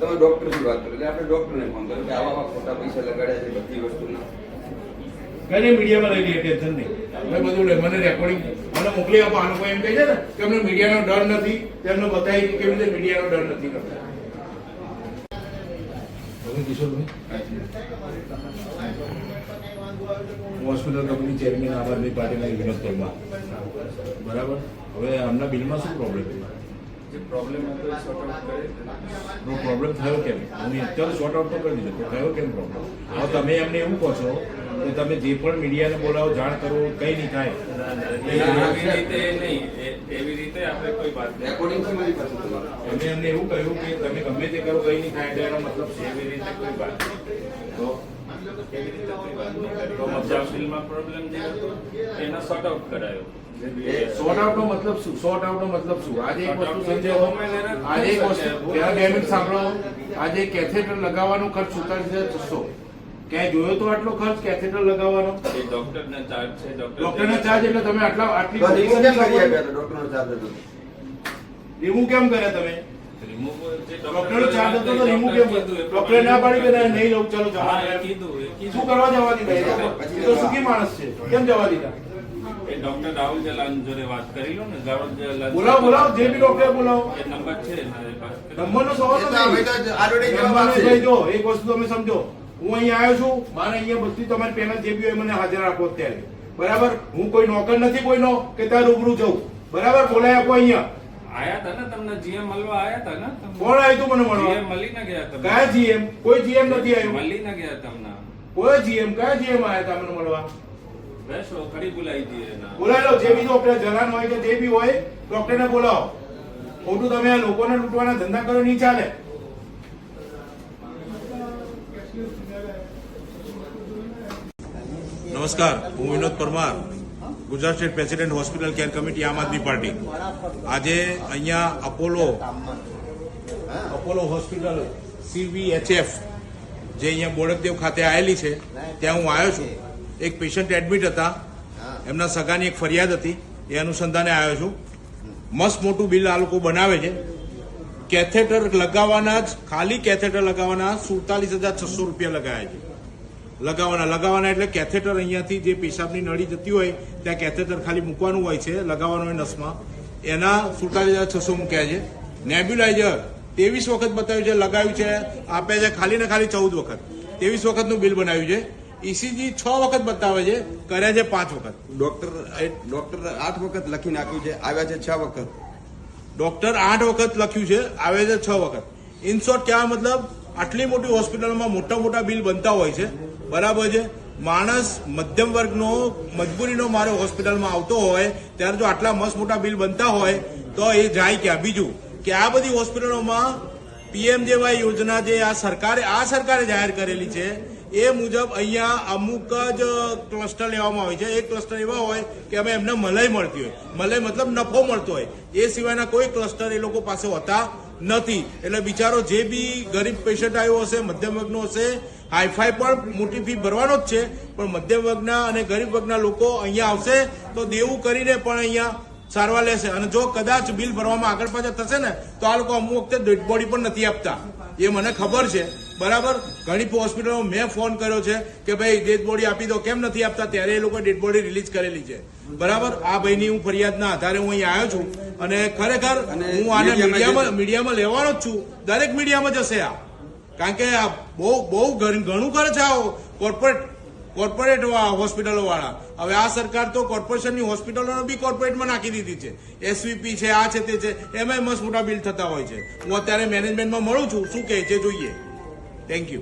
તમે ડોક્ટરથી વાત કરો એટલે આપણે ડૉક્ટરને ફોન કર્યો કે આવા આવા ખોટા પૈસા લગાડ્યા છે બધી વસ્તુના. કઈ મીડિયામાં લઈ લઈએ ટેન્શન નહીં. મેં બધું મને રેકોર્ડિંગ મને મોકલી આપો. આ લોકો એમ કહે છે ને કે અમને મીડિયાનો ડર નથી. તેમને બતાવી કે કેવી રીતે મીડિયાનો ડર નથી કરતા. હોસ્પિટલ કંપની ચેરમેન આમ આદમી પાર્ટીના વિનોદ પરમાર બરાબર? હવે આમના બિલમાં શું પ્રોબ્લેમ જે પ્રોબ્લેમ હતો એ સોર્ટ આઉટ કરે. નો પ્રોબ્લેમ થયો કેમ? હું અત્યારે સોર્ટ આઉટ તો કરી દીધો તો થયો કેમ પ્રોબ્લેમ હવે તમે એમને એવું કહો છો કે તમે જે પણ મીડિયાને બોલાવો જાણ કરો કંઈ નહીં થાય. એવી રીતે નહીં. એ- એવી રીતે આપણે કોઈ વાત રેકોર્ડિંગ છે મારી પાસે એમને એમને એવું કહ્યું કે તમે ગમે તે કરો કંઈ નહીં થાય એટલે એનો મતલબ છે. એવી રીતે કોઈ વાત નહીં. તો એવી રીતે કોઈ વાત નહીં કરી. તો મતલબ બિલમાં પ્રોબ્લેમ જે હતો એને સોર્ટ આઉટ કરાયો. શોર્ટ આઉટ નો મતલબ શું? શોર્ટ આઉટ નો મતલબ શું? આજે એક વસ્તુ સમજાવો. આજે એક વસ્તુ ત્યાં બે સાંભળો. આજે કેથેટર લગાવવાનો ખર્ચ સુતાલીસ હજાર છસો. ક્યાંય જોયો તો આટલો ખર્ચ? કેથેટર લગાવવાનો? એ ડોક્ટરને ચાર્જ છે ડોક્ટર ડોક્ટરનો ચાર્જ એટલે તમે આટલા આટલી રિમૂવ કેમ કર્યા તમે? રિમૂવ ચાર્જ હતો તો રિમૂવ કેમ કર્યો ના પાડી કે નહીં લઉં ચાલો જવા હા, એ દે. કીધું, શું કરવા જવા દીધા એ તો? સુખી માણસ છે. કેમ જવા દીધા? ડોક્ટર રાહુલ જલાન જોડે વાત કરી લો ને રાહુલ જલાન બોલાવો બોલાવો જે બી ડોક્ટર બોલાવો. એ નંબર છે મારી પાસે. નંબરનો સવાલ એ આ ભાઈ જવાબ આપશે. જો એક વસ્તુ તમે સમજો. હું અહીંયા આવ્યો છું મારે અહીંયા બધી તમારી પેનલ જે બી હોય મને હાજર આપો અત્યારે. બરાબર? હું કોઈ નોકર નથી કોઈનો કે ત્યાં રૂબરૂ જઉં. બરાબર? બોલાય આપો અહીંયા. આયા હતા ને તમને જીએમ મળવા આયા હતા ને તમે? કોણ આવ્યું તું મને મળવા? જીએમ મળી મળીને ગયા તમે. કયા જીએમ કોઈ જીએમ નથી આવ્યું મળીને ગયા તમને. કોઈ જીએમ કયા જીએમ આવ્યા હતા મને મળવા? બેસો ખરી બોલાવી દઈએ ના બોલાવી લો જે બીજો આપણે જલાન હોય કે જે બી હોય ડોક્ટરને બોલાવો. ખોટું તમે આ લોકોને લૂંટવાના ધંધા કરો નહીં ચાલે. નમસ્કાર હું Vinod Parmar. Gujarat state president hospital care committee Aam Aadmi party. આજે અહીંયા અપોલો અપોલો હોસ્પિટલ સીવીએચએફ, જે અહીંયા બોડકદેવ ખાતે આવેલી છે, ત્યાં હું આવ્યો છું. એક પેશન્ટ એડમિટ હતા. એમના સગાની એક ફરિયાદ હતી. એ અનુસંધાને આવ્યો છું. મસ્ત મોટું બિલ આ લોકો બનાવે છે. કેથેટર લગાવવાના જ, ખાલી કેથેટર લગાવવાના સુડતાલીસ હજાર છસો રૂપિયા લગાવ્યા છે. લગાવવાના. લગાવવાના એટલે કેથેટર અહીંયાથી જે પેશાબની નળી જતી હોય ત્યાં કેથેટર ખાલી મૂકવાનું હોય છે લગાવવાનું હોય નસમાં. એના સુડતાલીસ હજાર છસો મૂક્યા છે. નેબ્યુલાઇઝર ત્રેવીસ વખત બતાવ્યું છે લગાવ્યું છે આપે છે ખાલી ને ખાલી ચૌદ વખત. ત્રેવીસ વખતનું બિલ બનાવ્યું છે. ઈસીજી છ વખત બતાવે છે કર્યા છે પાંચ વખત. ડોક્ટર ડોક્ટર આઠ વખત લખી નાખ્યું છે આવ્યા છે છ વખત. ડોક્ટર આઠ વખત લખ્યું છે આવે છે છ વખત. ઇન શોર્ટ કહેવા મતલબ આટલી મોટી હોસ્પિટલમાં મોટા મોટા બિલ બનતા હોય છે. બરાબર છે? માણસ મધ્યમ વર્ગનો, મજબૂરીનો મારો હોસ્પિટલમાં આવતો હોય, ત્યારે જો આટલા મસ્ત મોટા બિલ બનતા હોય, તો એ જાય ક્યાં? બીજું કે આ બધી હોસ્પિટલોમાં પીએમજેવાય યોજના જે આ સરકારે આ સરકારે જાહેર કરેલી છે, એ મુજબ અહીંયા અમુક જ ક્લસ્ટર લેવામાં આવે છે. એક ક્લસ્ટર એવા હોય કે અમે એમને મલાઈ મળતી હોય. મલાઈ મતલબ નફો મળતો હોય. એ સિવાયના કોઈ ક્લસ્ટર એ લોકો પાસે હોતા નથી. એટલે બિચારો જે બી ગરીબ પેશન્ટ આવ્યો હશે, મધ્યમ વર્ગનો હશે હાઈફાઈ પણ મોટી ફી ભરવાનો જ છે. પણ મધ્યમ વર્ગના અને ગરીબ વર્ગના લોકો અહીંયા આવશે તો દેવું કરીને પણ અહીંયા સારવાર લેશે. અને જો કદાચ બિલ ભરવામાં આગળ પાછળ થશે ને તો આ લોકો અમુક વખતે ડેડ બોડી પણ નથી આપતા. એ મને ખબર છે. બરાબર? ઘણી હોસ્પિટલો મેં ફોન કર્યો છે કે ભાઈ ડેડ બોડી આપી દો. કેમ નથી આપતા? ત્યારે એ લોકો ડેડ બોડી રિલીઝ કરેલી છે. બરાબર? આ ભાઈની હું ફરિયાદના આધારે હું અહીંયા આવ્યો છું. અને ખરેખર હું આને મીડિયામાં મીડિયામાં મીડિયામાં લેવાનો જ છું. દરેક મીડિયામાં જશે આ. કારણ કે આ બહુ બહુ ઘણું કરે છે આ કોર્પોરેટ કોર્પોરેટ હોસ્પિટલો વાળા. હવે આ સરકાર તો કોર્પોરેશનની હોસ્પિટલોને બી કોર્પોરેટમાં નાખી દીધી છે. એસવીપી છે, આ છે, તે છે, એમાંય મસ્ત મોટા બિલ થતા હોય છે. હું અત્યારે મેનેજમેન્ટમાં મળું છું. શું કહે છે, જોઈએ. Thank you